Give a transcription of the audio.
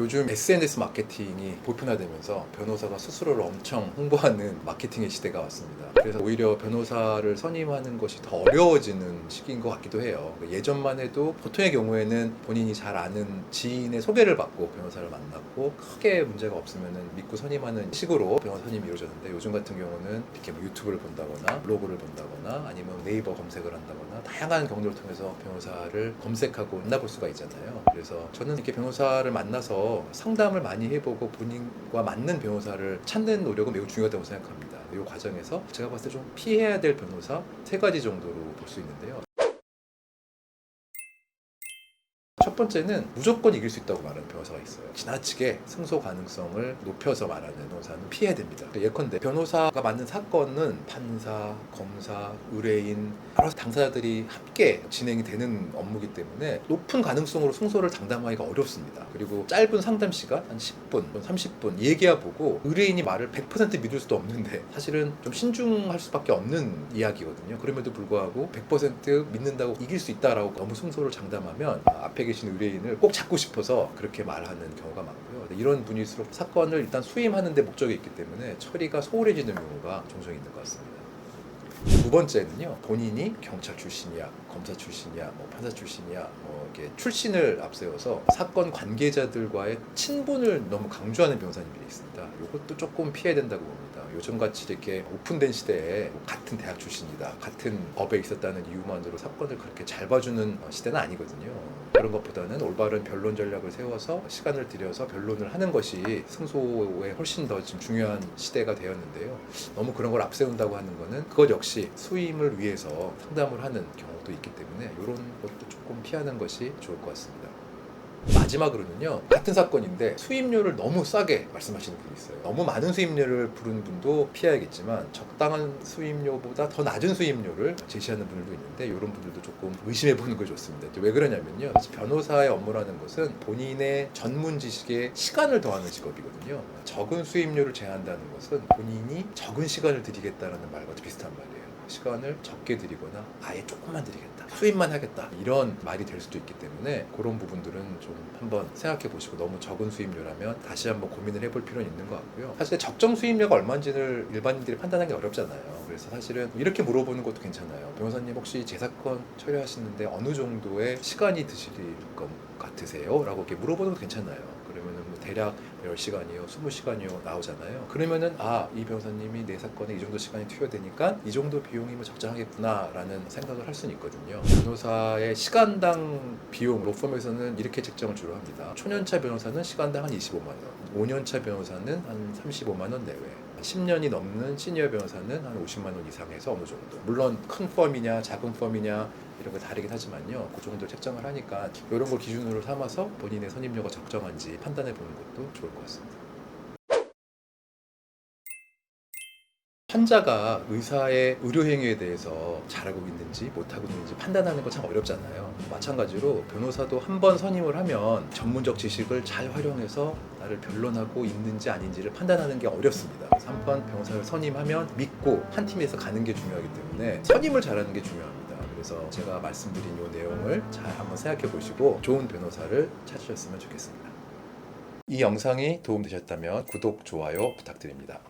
요즘 SNS 마케팅이 보편화되면서 변호사가 스스로를 엄청 홍보하는 마케팅의 시대가 왔습니다. 그래서 오히려 변호사를 선임하는 것이 더 어려워지는 시기인 것 같기도 해요. 예전만 해도 보통의 경우에는 본인이 잘 아는 지인의 소개를 받고 변호사를 만났고 크게 문제가 없으면 믿고 선임하는 식으로 변호사 선임이 이루어졌는데 요즘 같은 경우는 이렇게 뭐 유튜브를 본다거나 블로그를 본다거나 아니면 네이버 검색을 한다거나 다양한 경로를 통해서 변호사를 검색하고 만나볼 수가 있잖아요. 그래서 저는 이렇게 변호사를 만나서 상담을 많이 해보고 본인과 맞는 변호사를 찾는 노력은 매우 중요하다고 생각합니다. 이 과정에서 제가 봤을 때 좀 피해야 될 변호사 세 가지 정도로 볼 수 있는데요. 번째는 무조건 이길 수 있다고 말하는 변호사가 있어요. 지나치게 승소 가능성을 높여서 말하는 변호사는 피해야 됩니다. 예컨대 변호사가 맡는 사건은 판사, 검사, 의뢰인 여러 당사자들이 함께 진행이 되는 업무이기 때문에 높은 가능성으로 승소를 장담하기가 어렵습니다. 그리고 짧은 상담 시간 한 10분, 30분 얘기야 보고 의뢰인이 말을 100% 믿을 수도 없는데 사실은 좀 신중할 수밖에 없는 이야기거든요. 그럼에도 불구하고 100% 믿는다고 이길 수 있다라고 너무 승소를 장담하면 앞에 계신 의뢰인을 꼭 잡고 싶어서 그렇게 말하는 경우가 많고요. 이런 분일수록 사건을 일단 수임하는 데 목적이 있기 때문에 처리가 소홀해지는 경우가 종종 있는 것 같습니다. 두 번째는요 본인이 경찰 출신이야 검사 출신이야 뭐 판사 출신이야 뭐 이렇게 출신을 앞세워서 사건 관계자들과의 친분을 너무 강조하는 변호사님들이 있습니다 이것도 조금 피해야 된다고 봅니다 요즘같이 이렇게 오픈된 시대에 뭐 같은 대학 출신이다 같은 업에 있었다는 이유만으로 사건을 그렇게 잘 봐주는 시대는 아니거든요 그런 것보다는 올바른 변론 전략을 세워서 시간을 들여서 변론을 하는 것이 승소에 훨씬 더 지금 중요한 시대가 되었는데요 너무 그런 걸 앞세운다고 하는 거는 그것 역시 수임을 위해서 상담을 하는 경우도 있기 때문에 이런 것도 조금 피하는 것이 좋을 것 같습니다. 마지막으로는요 같은 사건인데 수임료를 너무 싸게 말씀하시는 분이 있어요. 너무 많은 수임료를 부르는 분도 피해야겠지만 적당한 수임료보다 더 낮은 수임료를 제시하는 분들도 있는데 이런 분들도 조금 의심해 보는 게 좋습니다. 왜 그러냐면요 변호사의 업무라는 것은 본인의 전문 지식에 시간을 더하는 직업이거든요. 적은 수임료를 제한다는 것은 본인이 적은 시간을 드리겠다는 말과 비슷한 말이에요 시간을 적게 드리거나 아예 조금만 드리겠다 수입만 하겠다 이런 말이 될 수도 있기 때문에 그런 부분들은 좀 한번 생각해 보시고 너무 적은 수입료라면 다시 한번 고민을 해볼 필요는 있는 것 같고요. 사실 적정 수입료가 얼마인지를 일반인들이 판단하기 어렵잖아요. 그래서 사실은 이렇게 물어보는 것도 괜찮아요. 변호사님 혹시 제 사건 처리하시는데 어느 정도의 시간이 드실 것 같으세요? 라고 이렇게 물어보는 것도 괜찮아요 대략 10시간이요, 20시간이요 나오잖아요. 그러면은 아, 이 변호사님이 내 사건에 이 정도 시간이 투여되니까 이 정도 비용이면 적정하겠구나라는 생각을 할 수는 있거든요. 변호사의 시간당 비용 로펌에서는 이렇게 책정을 주로 합니다. 초년차 변호사는 시간당 한 25만 원, 5년차 변호사는 한 35만 원 내외. 10년이 넘는 시니어 변호사는 한 50만 원 이상에서 어느 정도. 물론 큰 펌이냐 작은 펌이냐 이런 거 다르긴 하지만요. 그 정도 책정을 하니까 이런 걸 기준으로 삼아서 본인의 선임료가 적정한지 판단해 보는 것도 좋을 것 같습니다. 환자가 의사의 의료 행위에 대해서 잘하고 있는지 못하고 있는지 판단하는 거 참 어렵잖아요. 마찬가지로 변호사도 한 번 선임을 하면 전문적 지식을 잘 활용해서 나를 변론하고 있는지 아닌지를 판단하는 게 어렵습니다. 그래서 한번 변호사를 선임하면 믿고 한 팀에서 가는 게 중요하기 때문에 선임을 잘하는 게 중요합니다. 그래서 제가 말씀드린 이 내용을 잘 한번 생각해 보시고 좋은 변호사를 찾으셨으면 좋겠습니다. 이 영상이 도움되셨다면 구독, 좋아요 부탁드립니다.